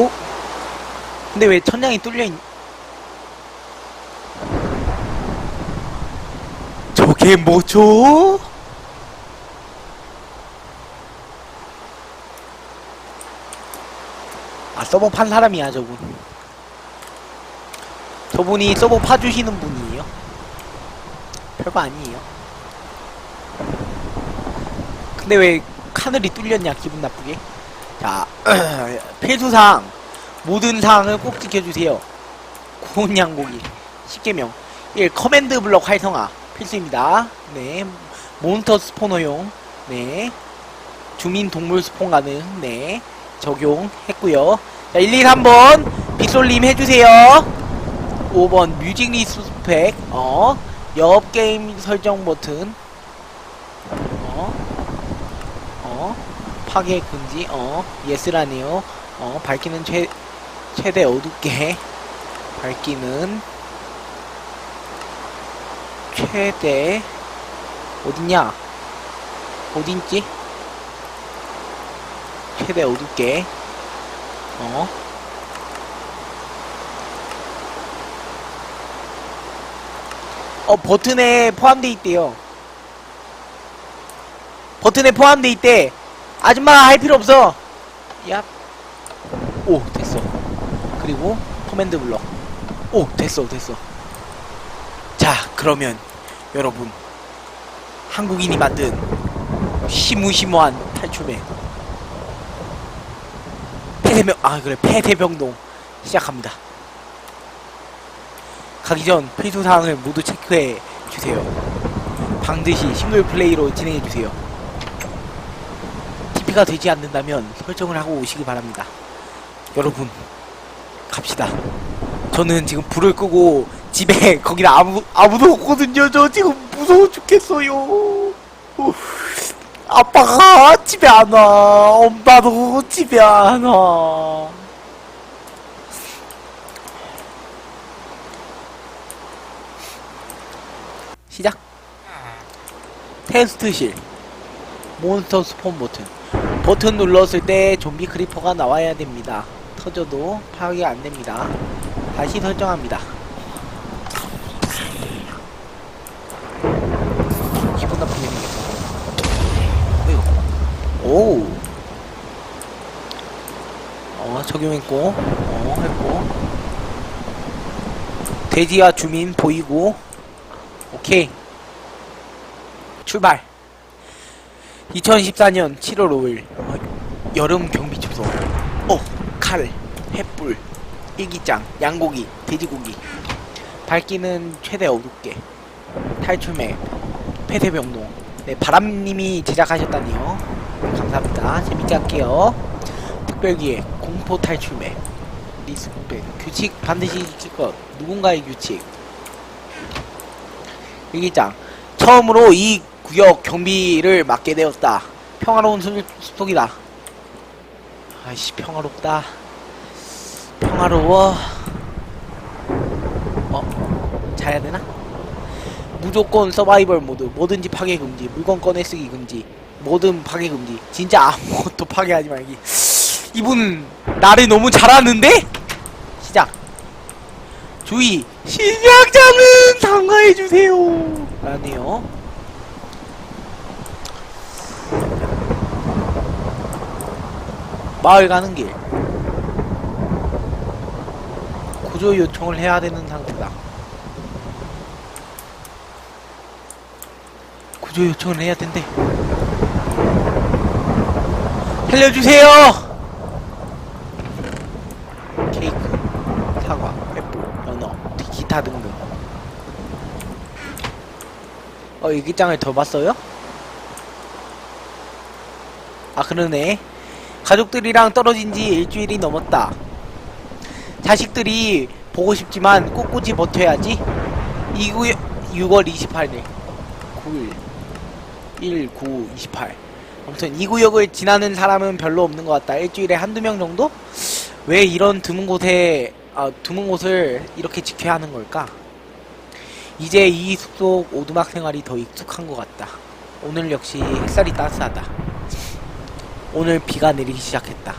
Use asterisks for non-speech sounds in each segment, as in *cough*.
좋고? 근데 왜 천장이 뚫려있 저게 뭐죠? 아 서버 판 사람이야 저분. 저분이 서버 파주시는 분이에요. 별거 아니에요. 근데 왜 하늘이 뚫렸냐 기분 나쁘게 자 *clears throat* 필수사항 모든 사항을 꼭 지켜주세요. 고운 양고기 10개명. 1. 커맨드 블럭 활성화 필수입니다. 네 몬스터 스포너용. 네 주민 동물 스폰 가능. 네 적용했고요. 자 1, 2, 3번 빅솔님 해주세요. 5번 뮤직 리스 스펙 어 옆 게임 설정 버튼 어 어, 파괴 금지, 어, 예스라네요. 어, 밝기는 최, 최대 어둡게. *laughs* 밝기는 최대, 어딨냐? 어딘지? 최대 어둡게. 어. 어, 버튼에 포함되어 있대요. 버튼에 포함돼 있대. 아줌마 할 필요 없어. 야. 오 됐어. 그리고 커맨드 블럭. 오 됐어 됐어. 자 그러면 여러분 한국인이 만든 시무시무한 탈출맨 폐대병 아 그래 폐대병동 시작합니다. 가기 전 필수 사항을 모두 체크해 주세요. 반드시 싱글 플레이로 진행해 주세요. TP가 되지 않는다면 설정을 하고 오시기 바랍니다. 여러분, 갑시다. 저는 지금 불을 끄고 집에 *laughs* 거기다 아무 아무도 없거든요. 저 지금 무서워 죽겠어요. 어, 아빠가 집에 안 와. 엄마도 집에 안 와. 시작. 테스트실. 몬스터 스폰 버튼. 버튼 눌렀을 때 좀비 크리퍼가 나와야 됩니다. 터져도 파악이 안 됩니다. 다시 설정합니다. 기분 나쁜 얘기겠어. 어이구. 오. 어, 적용했고, 어, 했고. 돼지와 주민 보이고, 오케이. 출발. 2014년 7월 5일 어, 여름 경비 주소. 어, 칼, 횃불, 일기장, 양고기, 돼지고기. 밝기는 최대 어둡게. 탈출맵, 폐쇄병동. 네, 바람님이 제작하셨다니요. 감사합니다. 재밌게 할게요. 특별기획, 공포 탈출맵 리스펙, 규칙 반드시 지킬 것. 누군가의 규칙. 일기장. 처음으로 이 구역 경비를 맡게 되었다. 평화로운 숲- 숲속이다. 아이씨 평화롭다. 평화로워. 어? 자야 되나? 무조건 서바이벌 모드. 뭐든지 파괴 금지. 물건 꺼내 쓰기 금지. 뭐든 파괴 금지. 진짜 아무것도 *laughs* 파괴하지 말기. 이분 나를 너무 잘하는데? 시작. 주의. 신약자는 상가해주세요. 라네요. 마을 가는 길. 구조 요청을 해야 되는 상태다. 구조 요청을 해야 된대. 살려주세요! 케이크 사과 횃불 연어 기타 등등. 어 일기장을 더 봤어요? 아 그러네 가족들이랑 떨어진 지 일주일이 넘었다. 자식들이 보고 싶지만 꿋꿋이 버텨야지. 2구 6월 28일 9일 1, 9, 28 아무튼 이 구역을 지나는 사람은 별로 없는 것 같다. 일주일에 한두 명 정도? 왜 이런 드문 곳에 아, 드문 곳을 이렇게 지켜야 하는 걸까? 이제 이 숲속 오두막 생활이 더 익숙한 것 같다. 오늘 역시 햇살이 따스하다. 오늘 비가 내리기 시작했다.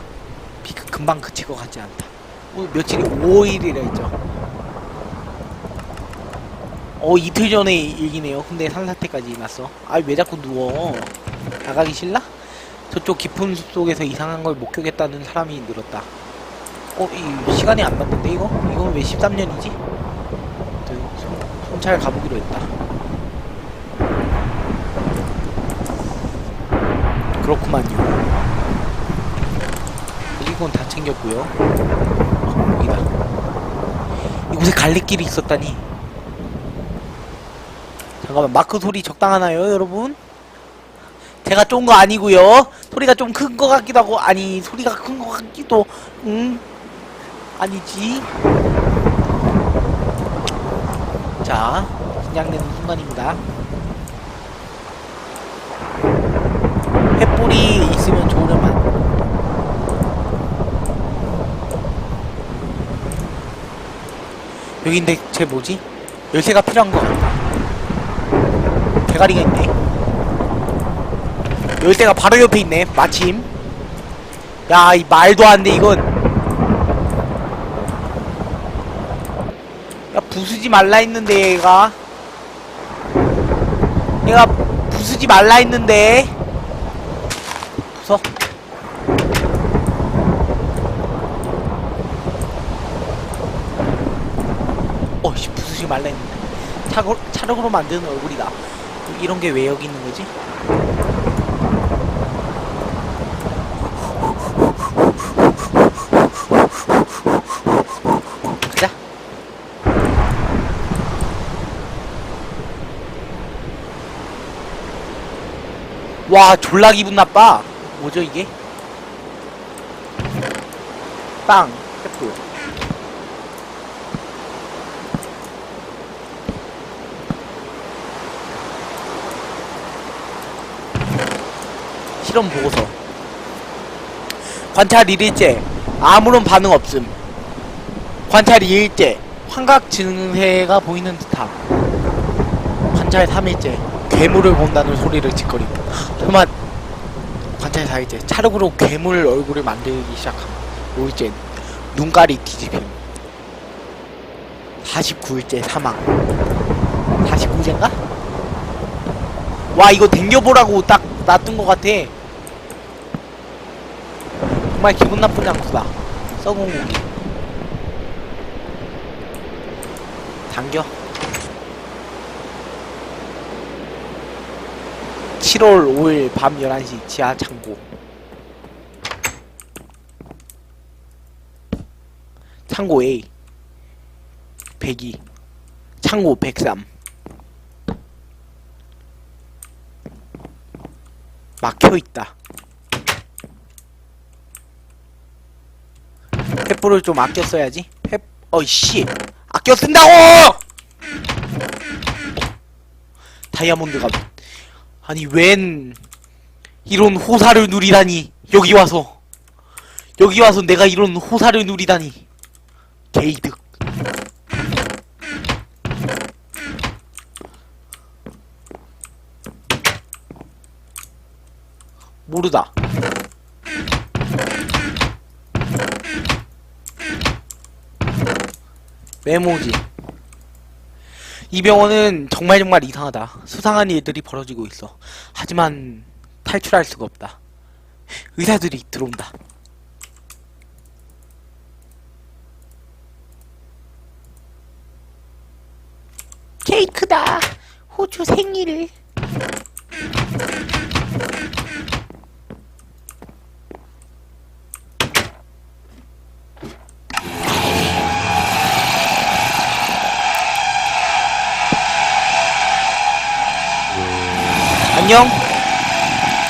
피크 금방 그칠 것 같지 않다. 오, 며칠이 5일이라 했죠. 어 이틀 전에 일기네요. 근데 산사태까지 났어. 아 왜 자꾸 누워? 나가기 싫나? 저쪽 깊은 숲 속에서 이상한 걸 목격했다는 사람이 늘었다. 어, 이 시간이 안 남는데 이거? 이건 왜 13년이지? 손 찰 가보기로 했다. 그렇구만요. 이건 다 챙겼고요. 어, 여기다. 이곳에 갈래길이 있었다니. 잠깐만 마크 소리 적당하나요, 여러분? 제가 쫀 거 아니고요. 소리가 좀 큰 거 같기도 하고 아니 소리가 큰 거 같기도 음 아니지. 자, 긴장되는 순간입니다. 횃불이 있으면 좋으려만. 여긴데 쟤 뭐지? 열쇠가 필요한 거. 대가리가 있네. 열쇠가 바로 옆에 있네. 마침. 야, 이 말도 안 돼, 이건. 야, 부수지 말라 했는데, 얘가. 얘가 부수지 말라 했는데. 부서. 부수지 말라 했는데. 차고, 차력으로 만드는 얼굴이다. 이런 게 왜 여기 있는 거지? 가자. 와, 졸라 기분 나빠. 뭐죠, 이게? 빵, 횃불. 실험 보고서. 관찰 1일째. 아무런 반응 없음. 관찰 2일째. 환각 증세가 보이는 듯함. 관찰 3일째. 괴물을 본다는 소리를 짓거림. 그만. 관찰 4일째. 차력으로 괴물 얼굴을 만들기 시작함. 5일째. 눈깔이 뒤집힘. 49일째 사망. 49일째인가? 와 이거 댕겨보라고 딱 놔둔 것 같아 정말 기분 나쁜 장소다 썩은 고기. 당겨. 7월 5일 밤 11시 지하 창고. 창고 A. 102 창고 103 막혀 있다. 횃불을 좀 아껴 써야지. 횃, 어이씨, 아껴 쓴다고! 다이아몬드가 아니 웬 이런 호사를 누리다니 여기 와서 여기 와서 내가 이런 호사를 누리다니 게이득. 모르다. 메모지. 이 병원은 정말 정말 이상하다. 수상한 일들이 벌어지고 있어. 하지만 탈출할 수가 없다. 의사들이 들어온다. 케이크다. 호주 생일. 안녕.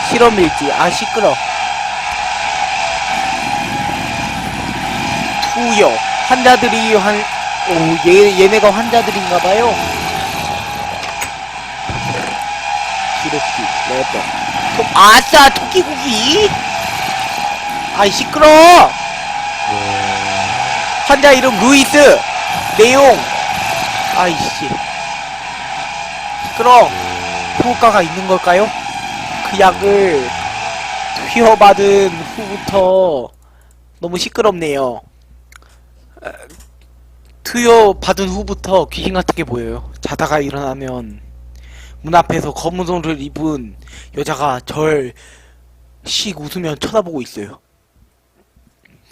실험 일지. 아 시끄러. 투여. 환자들이 환. 오, 얘 얘네가 환자들인가봐요. 기록기. 레버. 토, 아싸 토끼고기. 아이 시끄러. 환자 이름 루이스. 내용. 아이씨. 시끄러. 효과가 있는 걸까요? 그 약을 투여받은 후부터 너무 시끄럽네요. 에, 투여 받은 후부터 귀신 같은 게 보여요. 자다가 일어나면 문 앞에서 검은 옷을 입은 여자가 절 씩 웃으며 쳐다보고 있어요.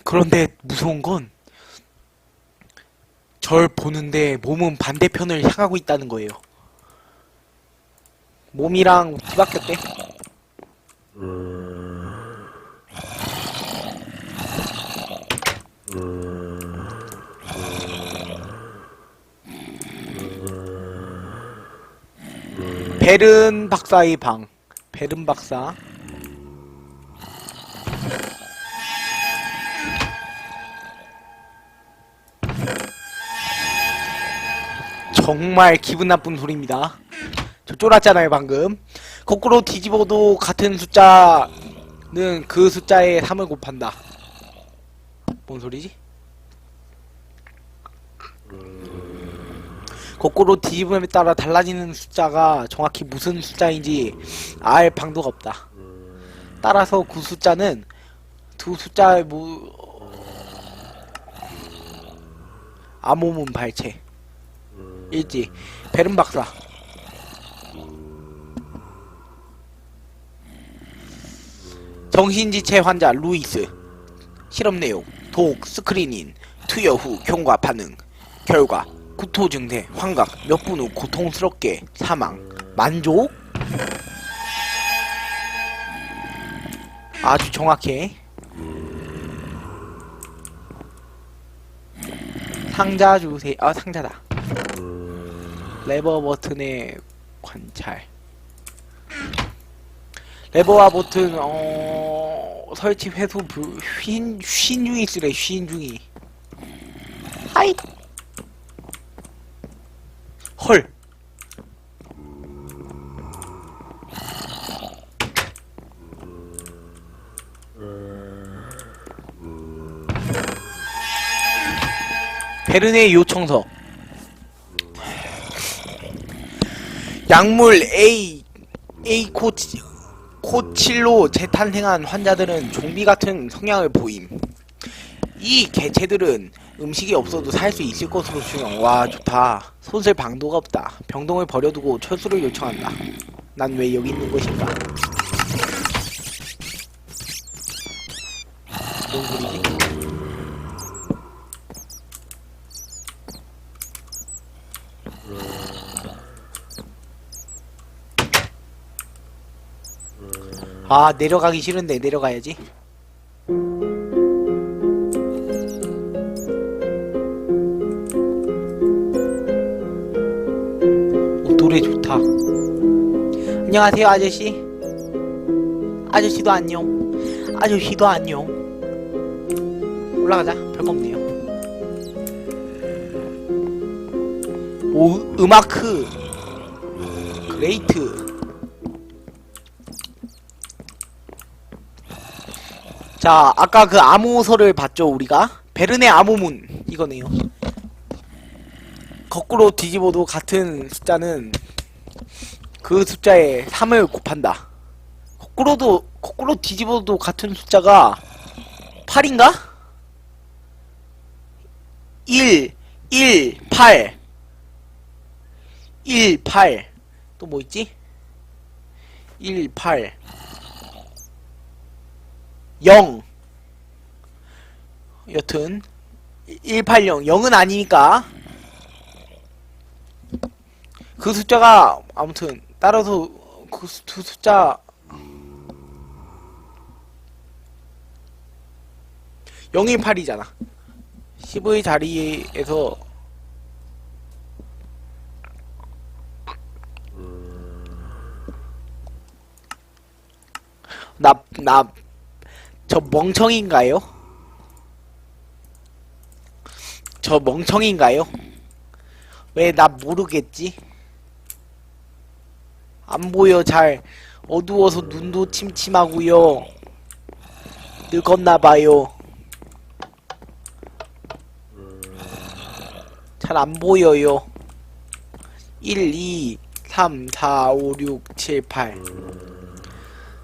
그런데 무서운 건 절 보는데 몸은 반대편을 향하고 있다는 거예요. 몸이랑 뒤바뀌었대. 베른 박사의 방. 베른 박사. 정말 기분 나쁜 소리입니다. 저 쫄았잖아요, 방금. 거꾸로 뒤집어도 같은 숫자는 그 숫자에 3을 곱한다. 뭔 소리지? 거꾸로 뒤집음에 따라 달라지는 숫자가 정확히 무슨 숫자인지 알 방도가 없다. 따라서 그 숫자는 두 숫자의 무 암호문 발체 일지 베른 박사 정신지체 환자 루이스. 실험 내용 독 스크린인 투여 후 경과 반응. 결과 구토 증세 환각 몇 분 후 고통스럽게 사망. 만족? 아주 정확해. 상자 주세요 아 상자다. 레버 버튼의 관찰 레버와 버튼 어 설치 회수 불 쉰, 쉰 중이 있으래 쉰 중이. 하이. 헐. 베르네 요청서. 약물 A A 코치 코칠로 재탄생한 환자들은 좀비 같은 성향을 보임. 이 개체들은 음식이 없어도 살 수 있을 것으로 추정. 와 좋다. 손쓸 방도가 없다. 병동을 버려두고 철수를 요청한다. 난 왜 여기 있는 것인가? 뭔 소리지? 아 내려가기 싫은데 내려가야지. 오, 노래 좋다. 안녕하세요 아저씨. 아저씨도 안녕. 아저씨도 안녕. 올라가자. 별거 없네요. 오 음아크 그레이트 자, 아까 그 암호서를 봤죠, 우리가? 베른의 암호문, 이거네요. 거꾸로 뒤집어도 같은 숫자는 그 숫자에 3을 곱한다. 거꾸로도, 거꾸로 뒤집어도 같은 숫자가 8인가? 1, 1, 8. 1, 8. 또 뭐 있지? 1, 8. 0 여튼 180 0은 아니니까. 그 숫자가 아무튼 따라서 그 두 숫자. 018이잖아. 10의 자리에서 나, 나, 저 멍청인가요? 저 멍청인가요? 왜 나 모르겠지? 안 보여 잘 어두워서 눈도 침침하고요 늙었나봐요 잘 안 보여요 1, 2, 3, 4, 5, 6, 7, 8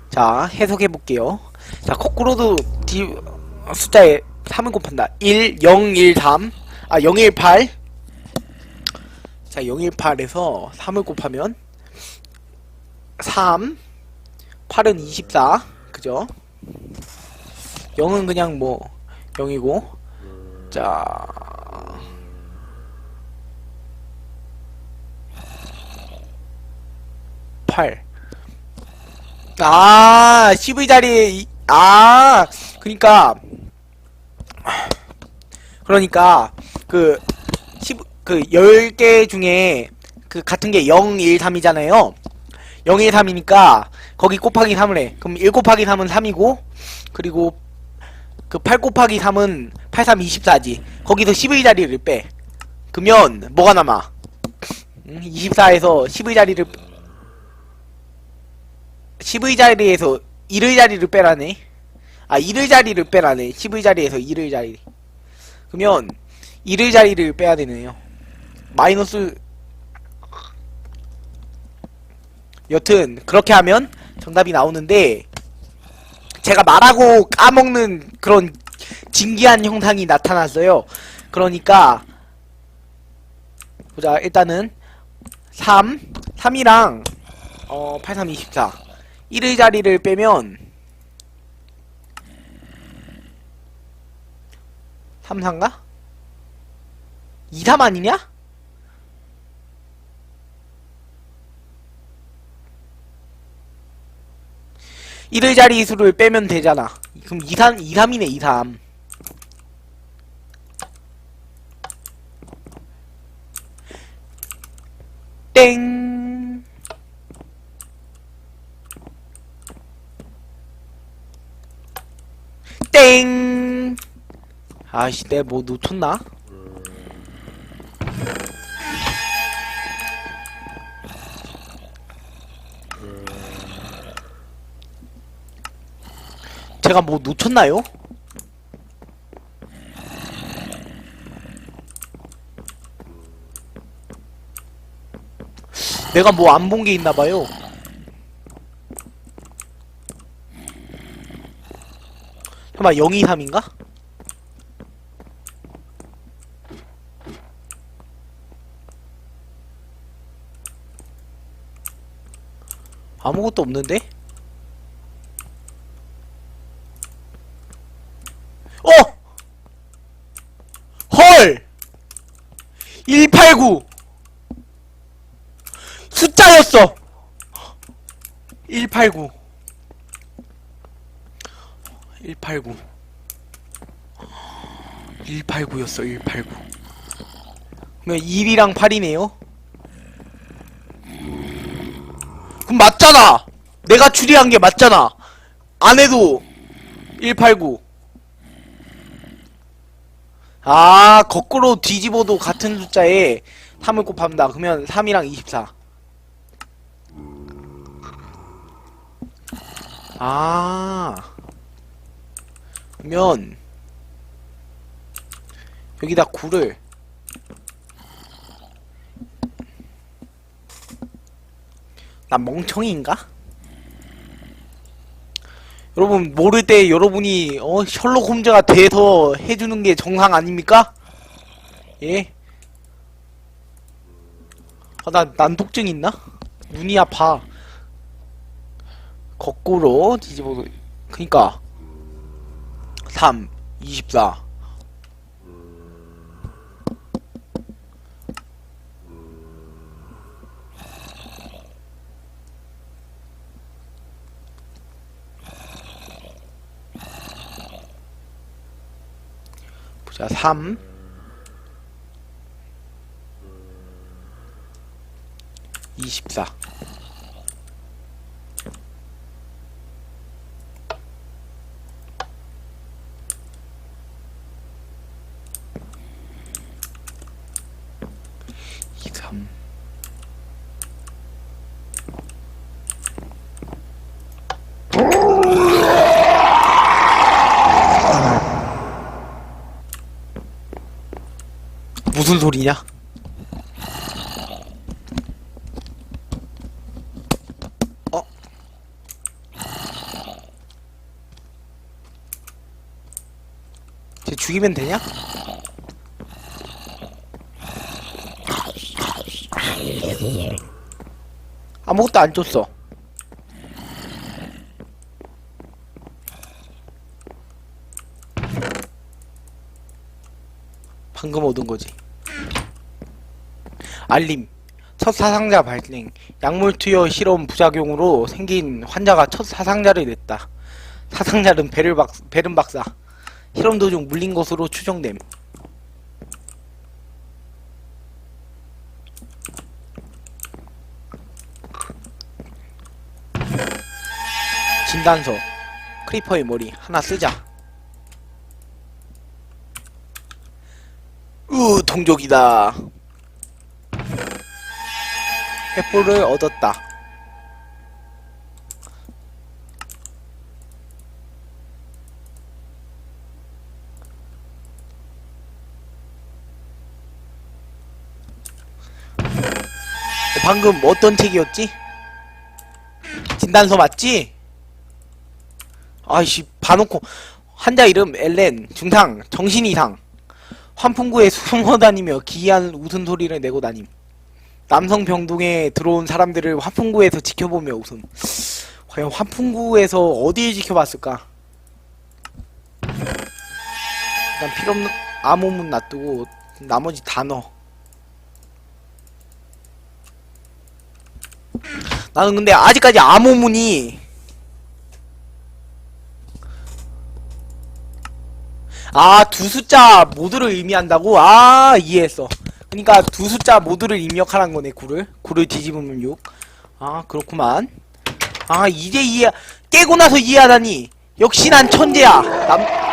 자, 해석해 볼게요. 자, 거꾸로도 뒤 숫자에 3을 곱한다. 1, 0, 1, 3. 아, 0, 1, 8. 자, 0, 1, 8에서 3을 곱하면 3. 8은 24. 그죠? 0은 그냥 뭐 0이고. 자. 팔. 아, 10의 자리에, 이- 아, 그니까, 그러니까, 그, 10, 그, 10개 중에, 그, 같은 게 0, 1, 3이잖아요. 0, 1, 3이니까, 거기 곱하기 3을 해. 그럼 1 곱하기 3은 3이고, 그리고, 그, 8 곱하기 3은 8, 3, 24지. 거기서 10의 자리를 빼. 그러면, 뭐가 남아? 24에서 10의 자리를 10의 자리에서 1의 자리를 빼라네. 아, 1의 자리를 빼라네. 10의 자리에서 1의 자리. 그러면 1의 자리를 빼야 되네요. 마이너스 여튼 그렇게 하면 정답이 나오는데 제가 말하고 까먹는 그런 진기한 형상이 나타났어요. 그러니까 보자. 일단은 3 3이랑 어, 8, 3, 24. 1의 자리를 빼면 3, 4인가? 2, 3 아니냐? 일의 자리 수를 빼면 되잖아. 그럼 2, 3, 2, 3이네, 2, 3. 땡. 땡. 아씨, 내가 뭐 놓쳤나? 제가 뭐 놓쳤나요? 내가 뭐 안 본 게 있나봐요. 설마 023인가? 아무것도 없는데? 어! 헐! 189! 숫자였어! 189. 189. 189였어, 189. 그러면 1이랑 8이네요? 그럼 맞잖아! 내가 추리한 게 맞잖아! 안 해도 189. 아, 거꾸로 뒤집어도 같은 숫자에 3을 곱합니다. 그러면 3이랑 24. 아. 그러면 여기다 9를 나 멍청이인가? 여러분 모를 때 여러분이 어 셜록 홈즈가 돼서 해주는 게 정상 아닙니까? 예? 아, 나 난독증 있나? 눈이 아파. 거꾸로 뒤집어 그니까 3 24 보자 3 24 소리냐? 어? 제 죽이면 되냐? 아무것도 안 줬어. 방금 얻은 거지. 알림. 첫 사상자 발생. 약물 투여 실험 부작용으로 생긴 환자가 첫 사상자를 냈다. 사상자는 베른 박사. 실험 도중 물린 것으로 추정됨. 진단서. 크리퍼의 머리 하나 쓰자. 으, 동족이다. 횃불을 얻었다. 방금 어떤 책이었지? 진단서 맞지? 아이씨, 봐놓고. 환자 이름 엘렌, 중상, 정신 이상. 환풍구에 *laughs* 숨어 다니며 기이한 웃음소리를 내고 다님. 남성 병동에 들어온 사람들을 환풍구에서 지켜보며 웃음. 과연 환풍구에서 어디를 지켜봤을까? 일단 필요없는 암호문 놔두고 나머지 다 넣어. 나는 근데 아직까지 암호문이 아 두 숫자 모두를 의미한다고? 아 이해했어 그니까 두 숫자 모두를 입력하란 거네 구를. 구를 뒤집으면 6 아 그렇구만. 아 이제 이해 깨고 나서 이해하다니. 역시 난 천재야. 남